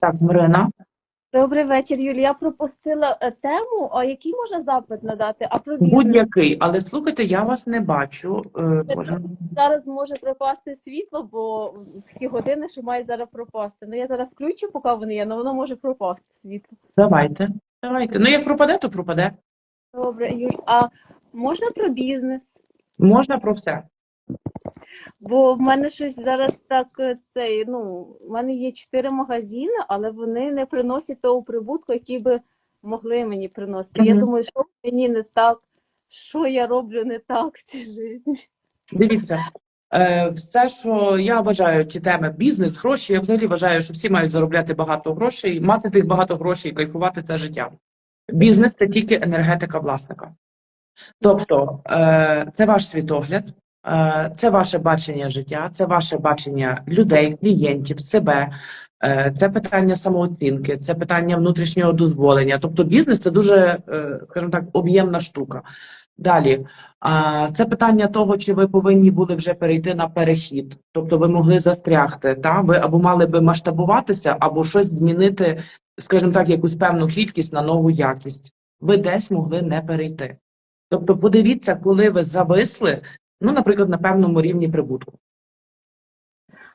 Так, Марина. Добрий вечір, Юлія. Я пропустила е, тему, а який можна запит надати? А про бізнес Будь-який, але слухайте, я вас не бачу. Е, Боже. зараз може пропасти світло, бо в ті години, що має зараз пропасти. Ну я зараз включу, поки вони є, але воно може пропасти світло. Давайте. Давайте. Ну, як пропаде, то пропаде. Добре, Юль, а можна про бізнес? Можна про все. Бо в мене щось зараз так е, цей, ну, в мене є чотири магазини, але вони не приносять того прибутку, який би могли мені приносити. Я думаю, що мені не так, що я роблю не так в цій житті. Дивіться, е, все, що я вважаю, ті теми бізнес, гроші, я взагалі вважаю, що всі мають заробляти багато грошей, мати тих багато грошей кайфувати це життя. Бізнес це тільки енергетика власника. Тобто, е, це ваш світогляд, це ваше бачення життя, це ваше бачення людей, клієнтів, себе. Е, Це питання самооцінки, це питання внутрішнього дозволення. Тобто бізнес це дуже, е, скажімо так, об'ємна штука. Далі, це питання того, чи ви повинні були вже перейти на перехід, тобто ви могли застрягти, та ви або мали би масштабуватися, або щось змінити, скажімо так, якусь певну кількість на нову якість. Ви десь могли не перейти. Тобто, подивіться, коли ви зависли, ну, наприклад, на певному рівні прибутку.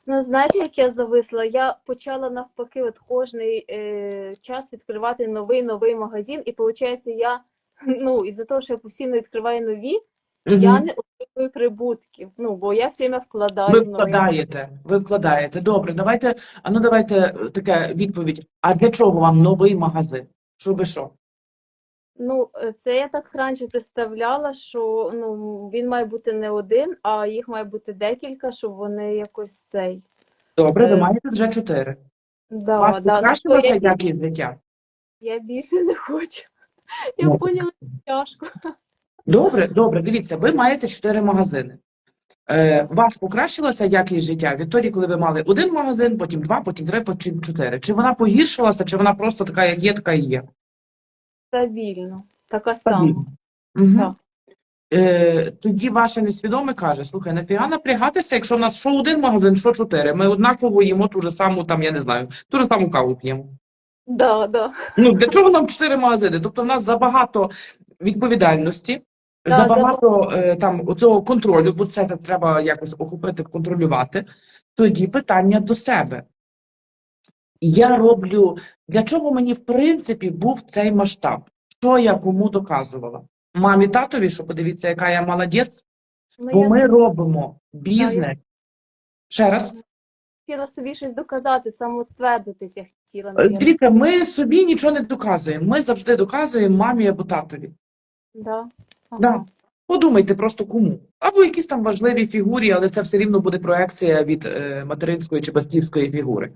Ну, знаєте, як я зависла? Я почала навпаки, от кожний е, час відкривати новий новий магазин, і виходить, я ну із-за того, що я постійно відкриваю нові, Мгм. я не отримую прибутків. Ну бо я все время вкладаю Ви вкладаєте, ви вкладаєте. Добре, давайте, а ну давайте е, таке відповідь. А для чого вам новий магазин? Щоби що? Ну, е, це я так раніше представляла, що ну він має бути не один, а їх має бути декілька, щоб вони якось цей. Добре, ви Е, маєте вже чотири. Да, Вас да. Ну, покращилася я, більше, якість життя? я більше не хочу. Я Ну. поняла, що тяжко. Добре, добре, дивіться, ви маєте чотири магазини. Е, вас покращилася якість життя відтоді, коли ви мали один магазин, потім два, потім три, потім чотири. Чи вона погіршилася, чи вона просто така, як є, така і є? Стабільно. Така сама. Стабільно. Угу. Так. Е, тоді ваше несвідоме каже: слухай, нафіга напрягатися, якщо в нас що один магазин, що чотири. Ми однаково їмо ту ж саму, там, я не знаю, ту ж саму каву п'ємо. Да, да. Ну, для чого нам чотири магазини? Тобто, в нас забагато відповідальності, Да, забагато е, там цього контролю, бо це треба якось охопити, контролювати. Тоді питання до себе. Я роблю, для чого мені, в принципі, був цей масштаб? Що я кому доказувала? Мамі, татові, що подивіться, яка я молодець, Ну, бо я ми робимо бізнес. Ще раз. хотіла собі щось доказати, самоствердитися хотіла. Е. Дивіться, ми собі нічого не доказуємо. Ми завжди доказуємо мамі або татові. Да. Ага. Да. Подумайте просто кому. Або якісь там важливі фігурі, але це все рівно буде проекція від е, материнської чи батьківської фігури.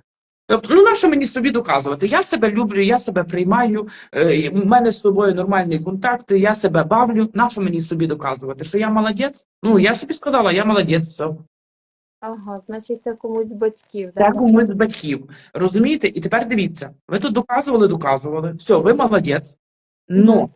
Тобто, ну нащо мені собі доказувати? Я себе люблю, я себе приймаю, е, в мене з собою нормальні контакти, я себе бавлю. Нащо мені собі доказувати? Що я молодець? Ну, я собі сказала, я молодець, все. Ага, значить, це комусь з батьків, да? Так комусь з батьків. Розумієте? І тепер дивіться, ви тут доказували, доказували. Все, ви молодець. Но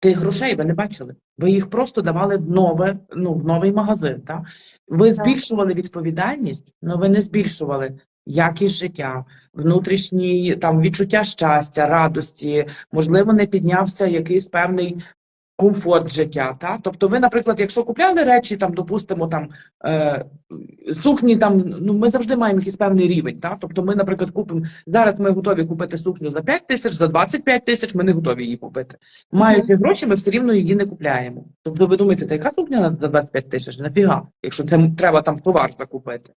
тих грошей ви не бачили. Ви їх просто давали в нове, ну, в новий магазин. Так? Ви збільшували відповідальність, але ви не збільшували якість життя, внутрішні там відчуття щастя, радості, можливо, не піднявся якийсь певний комфорт життя. Та? Тобто, ви, наприклад, якщо купляли речі, там, допустимо, там е, сукні, там ну ми завжди маємо якийсь певний рівень. Та? Тобто, ми, наприклад, купимо зараз. Ми готові купити сукню за 5 тисяч, за 25 тисяч. Ми не готові її купити. Маючи гроші, ми все рівно її не купляємо. Тобто, ви думаєте, та яка сукня за 25 тисяч? Нафіга, якщо це треба там товар закупити.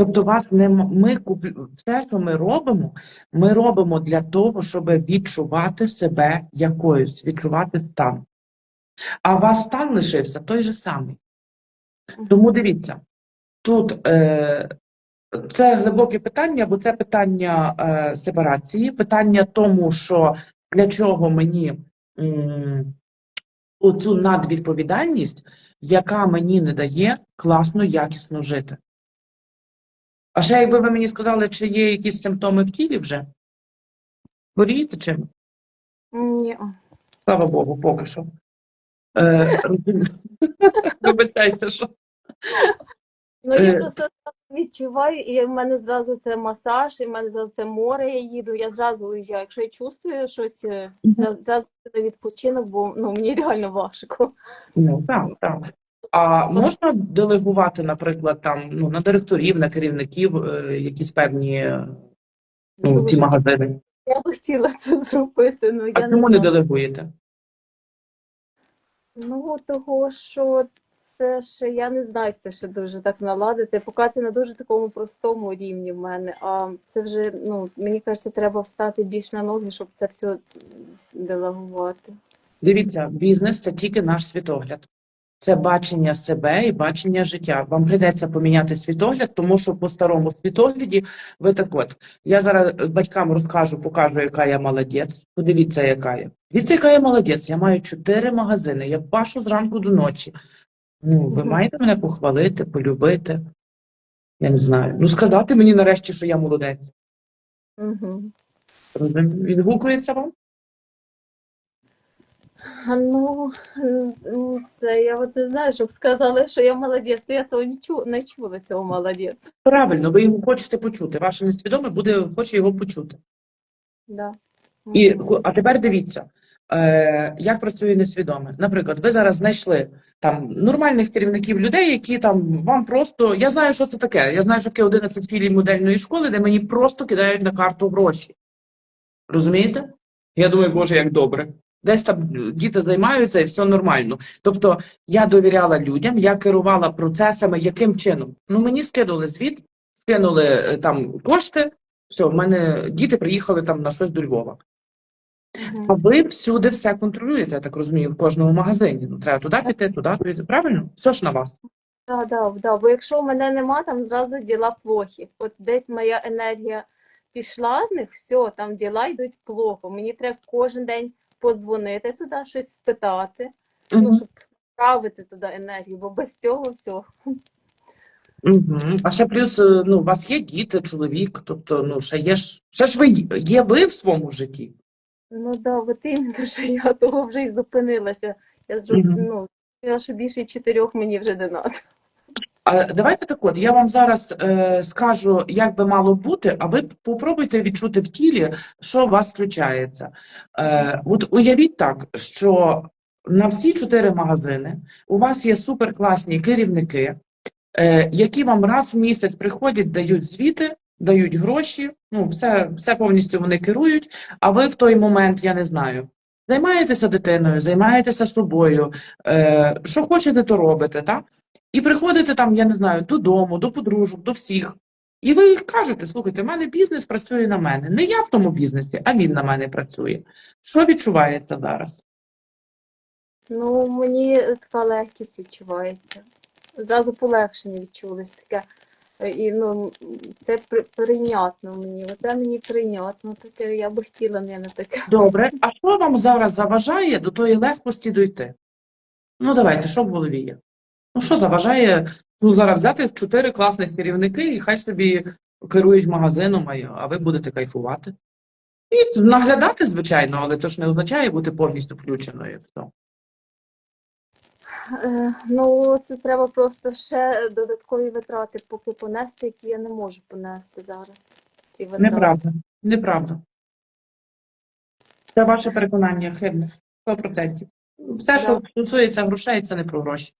Тобто, вас не ми куп... все, що ми робимо, ми робимо для того, щоб відчувати себе якоюсь, відчувати стан. А у вас стан лишився той же самий. Тому дивіться, тут е, це глибоке питання, бо це питання е, сепарації, питання тому, що для чого мені м, оцю надвідповідальність, яка мені не дає класно, якісно жити. А ще якби ви мені сказали, чи є якісь симптоми в тілі вже? Хворієте чим? Ні. Слава Богу, поки що. Е. Вибачайте, що. Ну, я Е. просто відчуваю, і в мене зразу це масаж, і в мене зразу це море, я їду, я зразу уїжджаю. Якщо я чувствую щось, е, зра- зразу на відпочинок, бо ну, мені реально важко. Ну, так, так. А можна делегувати, наприклад, там, ну, на директорів, на керівників е, якісь певні ну, ті магазини? Я би хотіла це зробити, ну А я чому не не делегуєте? Ну, того, що це ще, я не знаю, як це ще дуже так наладити. Поки це на дуже такому простому рівні в мене. А це вже, ну, мені кажеться, треба встати більш на ноги, щоб це все делегувати. Дивіться, бізнес це тільки наш світогляд. Це бачення себе і бачення життя. Вам прийдеться поміняти світогляд, тому що по старому світогляді ви так от. Я зараз е, батькам розкажу, покажу, яка я молодець. Подивіться, яка я. Дивіться, яка я молодець. Я маю чотири магазини. Я пашу зранку до ночі. Ну, ви маєте мене похвалити, полюбити. Я не знаю. Ну, сказати мені нарешті, що я молодець. Угу. Відгукується вам? Ну, це я от не знаю, щоб сказали, що я молодець, то я того не, чу, не чула цього молодець. Правильно, ви його хочете почути. Ваше несвідоме буде, хоче його почути. Да. І, а тепер дивіться, е, як працює несвідоме. Наприклад, ви зараз знайшли там нормальних керівників людей, які там вам просто. Я знаю, що це таке. Я знаю, що таке 11 філій модельної школи, де мені просто кидають на карту гроші. Розумієте? Я думаю, Боже, як добре. Десь там діти займаються і все нормально. Тобто я довіряла людям, я керувала процесами, яким чином? Ну, мені скинули звіт, скинули е, там кошти. Все, в мене діти приїхали там на щось до Львова. А ви всюди все контролюєте, я так розумію, в кожному магазині. Ну, треба туди піти, туди піти. Правильно? Все ж на вас. Да, да, да. Бо якщо в мене нема, там зразу діла плохі. От десь моя енергія пішла з них, все, там діла йдуть плохо. Мені треба кожен день подзвонити туди, щось спитати, ну, щоб правити туди енергію, бо без цього все. Мгм. А ще плюс, е, ну, у вас є діти, чоловік, тобто, ну, ще є ж, ще ж ви є ви в своєму житті. Ну да, от іменно, що я того вже й зупинилася. Я. Мгм. ну, сказала, що більше чотирьох мені вже не треба. Давайте так от, я вам зараз е, скажу, як би мало бути, а ви попробуйте відчути в тілі, що у вас включається. Е, от уявіть так, що на всі чотири магазини у вас є суперкласні керівники, е, які вам раз в місяць приходять, дають звіти, дають гроші, ну, все, все повністю вони керують, а ви в той момент, я не знаю, займаєтеся дитиною, займаєтеся собою, е, що хочете, то робите, так? І приходите там, я не знаю, додому, до подружок, до всіх. І ви кажете, слухайте, в мене бізнес працює на мене. Не я в тому бізнесі, а він на мене працює. Що відчуваєте зараз? Ну, мені така легкість відчувається. Зразу полегшення відчулось таке. Е, І ну, це прийнятно мені. Оце мені прийнятно. Таке я би хотіла не на таке. Добре, а що вам зараз заважає до тої легкості дойти? Ну, давайте, що в голові є? Ну, що заважає ну, зараз взяти чотири класних керівники і хай собі керують магазином, а ви будете кайфувати? І наглядати, звичайно, але то ж не означає бути повністю включеною в то. Е, Ну, це треба просто ще додаткові витрати поки понести, які я не можу понести зараз. Ці витрати. Неправда. Неправда. Це ваше переконання хибне. 100%. Все, що стосується грошей, це не про гроші.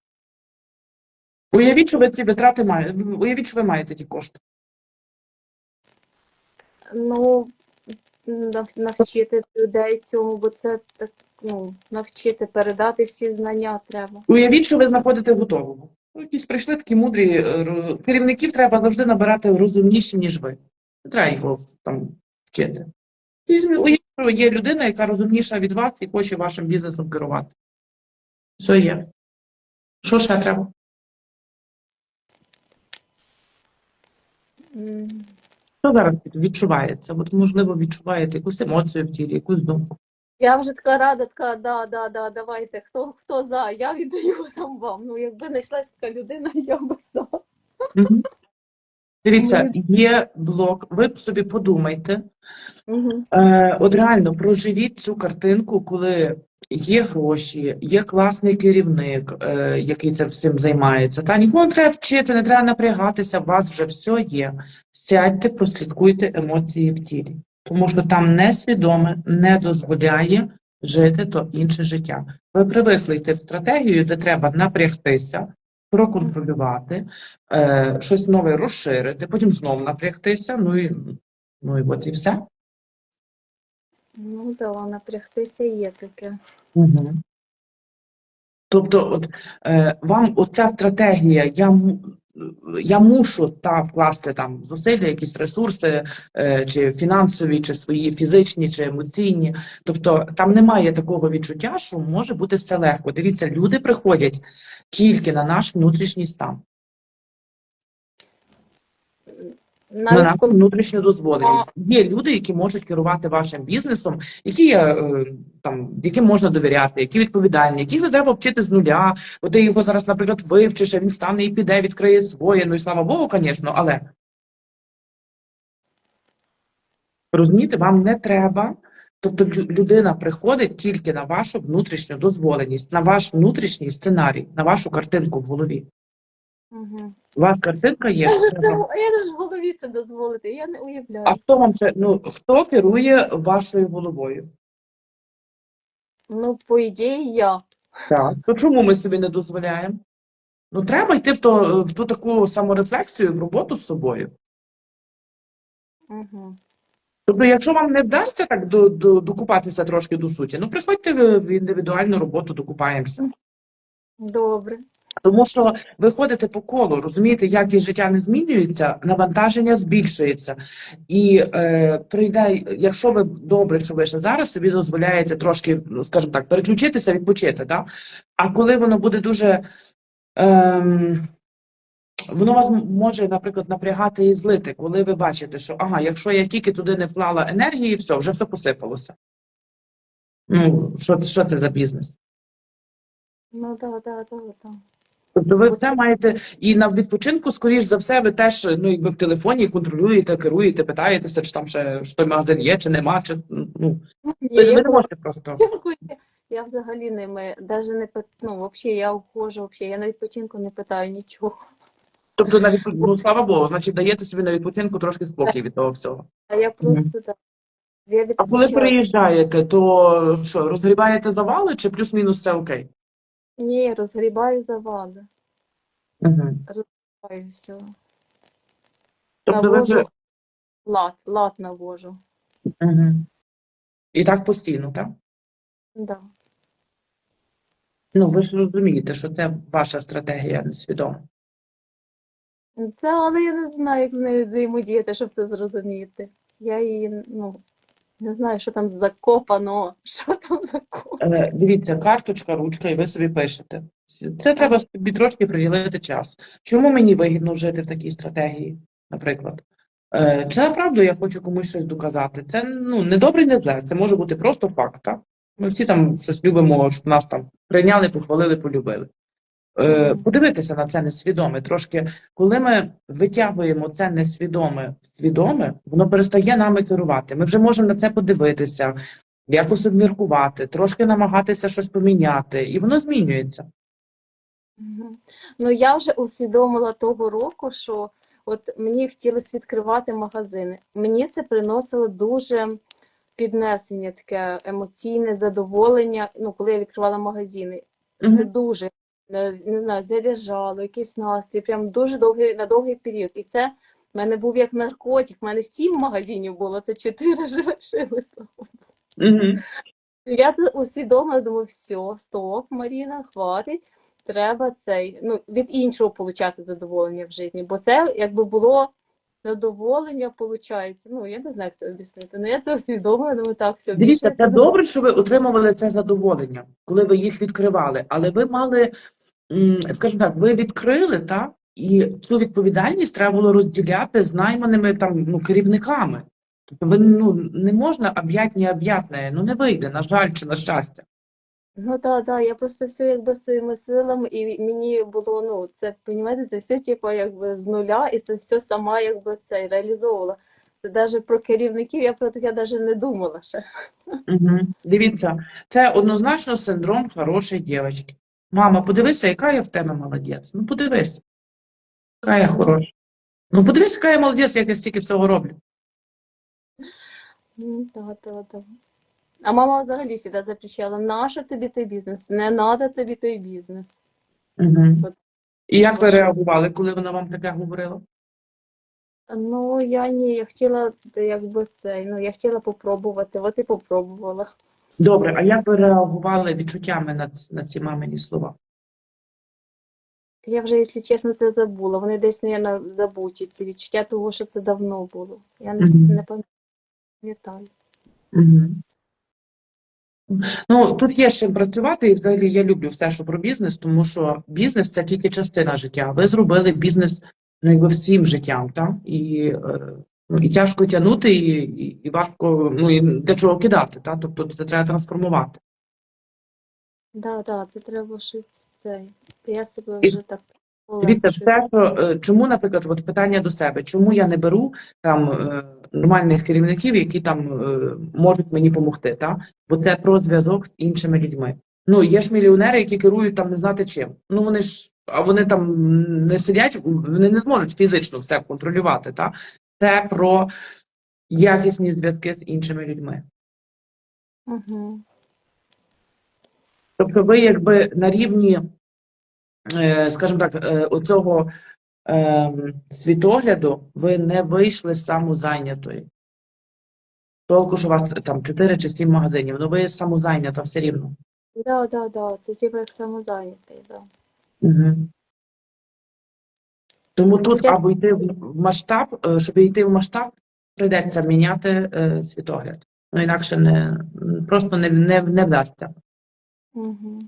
Уявіть, що ви ці витрати маєте. Уявіть, що ви маєте ті кошти. Ну, нав- навчити людей цьому, бо це так, ну, навчити, передати всі знання треба. Уявіть, що ви знаходите готового. Ну, Якісь прийшли такі мудрі. е, ро- Керівників треба завжди набирати розумніші, ніж ви. Не треба його там вчити. Візьмі- Уявіть, що є людина, яка розумніша від вас і хоче вашим бізнесом керувати. Все є. Що ще треба? Що зараз відчувається? От, можливо, відчуваєте якусь емоцію в тілі, якусь думку. Я вже така рада, така, да, да, да, давайте, хто, хто за, я віддаю там вам. Ну, якби знайшлась така людина, я би за. Мгм. Дивіться, є блок, ви собі подумайте. Е, от реально проживіть цю картинку, коли є гроші, є класний керівник, е, який цим всім займається. Та нікого не треба вчити, не треба напрягатися, у вас вже все є. Сядьте, прослідкуйте емоції в тілі, тому що там несвідоме не дозволяє жити то інше життя. Ви привикли йти в стратегію, де треба напрягтися, проконтролювати, е, щось нове розширити, потім знову напрягтися. Ну і ну і от і все. Ну, да, напрягтися є таке. Угу. Тобто, от, е, вам оця стратегія, я, я мушу та вкласти там зусилля, якісь ресурси, е, чи фінансові, чи свої фізичні, чи емоційні. Тобто там немає такого відчуття, що може бути все легко. Дивіться, люди приходять тільки на наш внутрішній стан, на Навіть нашу коли внутрішню дозволеність. Є люди, які можуть керувати вашим бізнесом, які є, е, там, яким можна довіряти, які відповідальні, яких не треба вчити з нуля. Бо ти його зараз, наприклад, вивчиш, а він стане і піде, відкриє своє. Ну і слава Богу, звісно, але розумієте, вам не треба. Тобто людина приходить тільки на вашу внутрішню дозволеність, на ваш внутрішній сценарій, на вашу картинку в голові. Угу. У вас картинка є, Я що треба. я ж в голові це дозволити, я не уявляю. А хто вам це? Ну хто керує вашою головою? Ну, по ідеї, я. Так. То чому ми собі не дозволяємо? Ну, треба йти в, то, в ту таку саморефлексію, в роботу з собою. Угу. Тобто, якщо вам не вдасться так до, до, докупатися трошки до суті, ну приходьте в індивідуальну роботу, докупаємося. Добре. Тому що ви ходите по колу, розумієте, і життя не змінюється, навантаження збільшується. І е, прийде, якщо ви добре, що ви ще зараз собі дозволяєте трошки, ну, скажімо так, переключитися, відпочити, да? а коли воно буде дуже. Ем, Воно вас може, наприклад, напрягати і злити, коли ви бачите, що ага, якщо я тільки туди не вклала енергії, все, вже все посипалося. Ну, що, що це за бізнес? Ну, так, так, так, так. Тобто ви це маєте і на відпочинку, скоріш за все, ви теж ну, якби в телефоні контролюєте, керуєте, питаєтеся, чи там ще що той магазин є, чи нема, чи ну Ні, ви, я ви не можете просто. Я взагалі ними, навіть не пит- ну, взагалі, я входжу, взагалі, я на відпочинку не питаю нічого. Тобто на відпо- ну, слава Богу, значить даєте собі на відпочинку трошки спокій від того всього. А я просто так. Я А коли приїжджаєте, то що, розгрібаєте завали, чи плюс-мінус все окей? Ні, розгрібаю завали. Угу. Розгрібаю все. Тобто ви вже... Навожу лад, лад навожу. угу. І так постійно, так? Да. Ну, ви ж розумієте, що це ваша стратегія несвідома. Та, але я не знаю, як з нею взаємодіяти, щоб це зрозуміти. Я її, ну, не знаю, що там закопано, що там закопано. Е, Дивіться, карточка, ручка, і ви собі пишете. Це треба собі трошки приділити час. Чому мені вигідно жити в такій стратегії, наприклад? Е, Чи направду я хочу комусь щось доказати? Це ну, не добре, не зле. Це може бути просто факт. Ми всі там щось любимо, щоб нас там прийняли, похвалили, полюбили. Е. Подивитися на це несвідоме. Трошки, коли ми витягуємо це несвідоме в свідоме, воно перестає нами керувати. Ми вже можемо на це подивитися, якось обміркувати, трошки намагатися щось поміняти, і воно змінюється. Ну, я вже усвідомила того року, що от мені хотілося відкривати магазини. Мені це приносило дуже піднесення, таке емоційне задоволення, ну, коли я відкривала магазини. Це дуже, не знаю, заряджало, якийсь настрій, прям дуже довгий, на довгий період. І це в мене був як наркотик, в мене сім магазинів було, це чотири лишилось. Мгм. Я це усвідомила, думаю, все, стоп, Маріна, хватить. Треба цей, ну, від іншого получати задоволення в житті, бо це якби було задоволення, виходить. Ну, я не знаю, як це об'яснити. Ну, я це усвідомила, думаю, так, все, Дивіться, це добре, що ви отримували це задоволення, коли ви їх відкривали, але ви мали, скажімо так, ви відкрили, так? І цю відповідальність треба було розділяти з найманими там ну, керівниками. Тобто ви ну, не можна об'ять необ'ятне, ну не вийде, на жаль, чи на щастя. Ну так, так, я просто все якби своїми силами, і мені було, ну, це, понімаєте, це все типу, якби з нуля, і це все сама якби це реалізовувала. Це навіть про керівників я про таке навіть не думала ще. Угу. Дивіться, це однозначно синдром хорошої дівчинки. Мама, подивися, яка я в тебе молодець. Ну, подивись, яка я хороша. Ну, подивись, яка я молодець, як я стільки всього роблю. Ну, Так, так, так. А мама взагалі завжди запрещала, нащо тобі той бізнес? Не треба тобі той бізнес. Угу. І як ви реагували, коли вона вам таке говорила? Ну, я ні, я хотіла, якби це, ну, я хотіла попробувати, от і попробувала. Добре, а як ви реагували відчуттями на, на ці мамині слова? Я вже, якщо чесно, це забула. Вони десь, мабуть, забуті, ці відчуття того, що це давно було. Я не, не пам'ятаю. Угу. Ну, тут є чим працювати, і взагалі я люблю все, що про бізнес, тому що бізнес це тільки частина життя. Ви зробили бізнес ну, якби всім життям, так? І, е, і тяжко тягнути, і, і, і важко, ну і для чого кидати, так? Тобто це треба трансформувати. Да, да, це треба щось це. Я себе І- так полегшую. що, е, чому, наприклад, от питання до себе, чому я не беру там е, нормальних керівників, які там е, можуть мені допомогти, та? Бо це про зв'язок з іншими людьми. Ну, є ж мільйонери, які керують там не знати чим. Ну вони ж, а вони там не сидять, вони не зможуть фізично все контролювати, та? Це про якісні зв'язки з іншими людьми. Угу. Тобто ви якби на рівні, е, скажімо так, е, оцього ем, світогляду ви не вийшли з самозайнятої. Толку, що у вас там 4 чи 7 магазинів, ну ви самозайнята все рівно. Да, да, да, це типу як самозайнятий, да. Угу. Тому тут Я- або йти в масштаб, е, щоб йти в масштаб, прийдеться міняти е, світогляд. Ну інакше не просто не, не, не вдасться. Угу.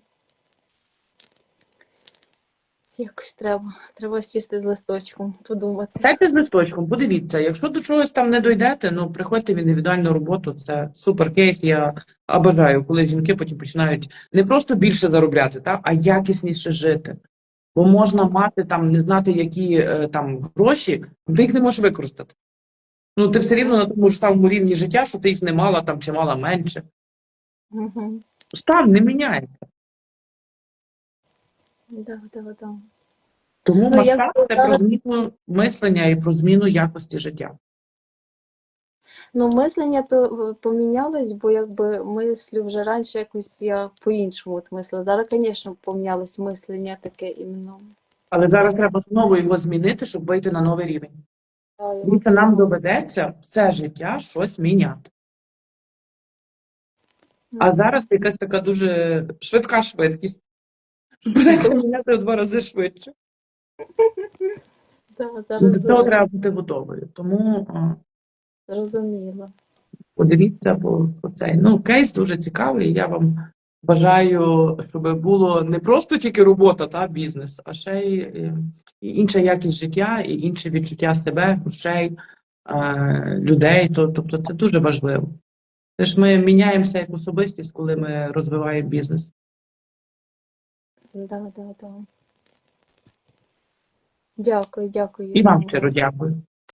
Якось треба. Треба сісти з листочком, подумати. Сядьте з листочком, подивіться, якщо до чогось там не дойдете, ну приходьте в індивідуальну роботу, це супер кейс. Я обожаю, коли жінки потім починають не просто більше заробляти, та, а якісніше жити. Бо можна мати там, не знати, які е, там гроші, ти їх не можеш використати. Ну, ти все рівно на тому ж самому рівні життя, що ти їх не мала там чи мала менше. Угу. Стан не міняється. Да, да, да. Тому Ну, масштаб це про зміну мислення і про зміну якості життя. Ну, мислення то помінялось, бо якби мислю вже раніше якось я по-іншому от мислила. Зараз, звісно, помінялось мислення таке іменно. Але зараз треба знову його змінити, щоб вийти на новий рівень. Його Дивіться, нам доведеться все життя щось міняти. А зараз якась така дуже швидка швидкість. Що придеться міняти в два рази швидше. Да, До зараз цього треба бути готовою. Тому зрозуміло. подивіться, бо цей ну, кейс дуже цікавий. Я вам бажаю, щоб було не просто тільки робота та бізнес, а ще й і інша якість життя, і інше відчуття себе, грошей, е, людей. То, тобто це дуже важливо. Це ж ми міняємося як особистість, коли ми розвиваємо бізнес. Да, да, да. Дякую, дякую. І вам щиро дякую.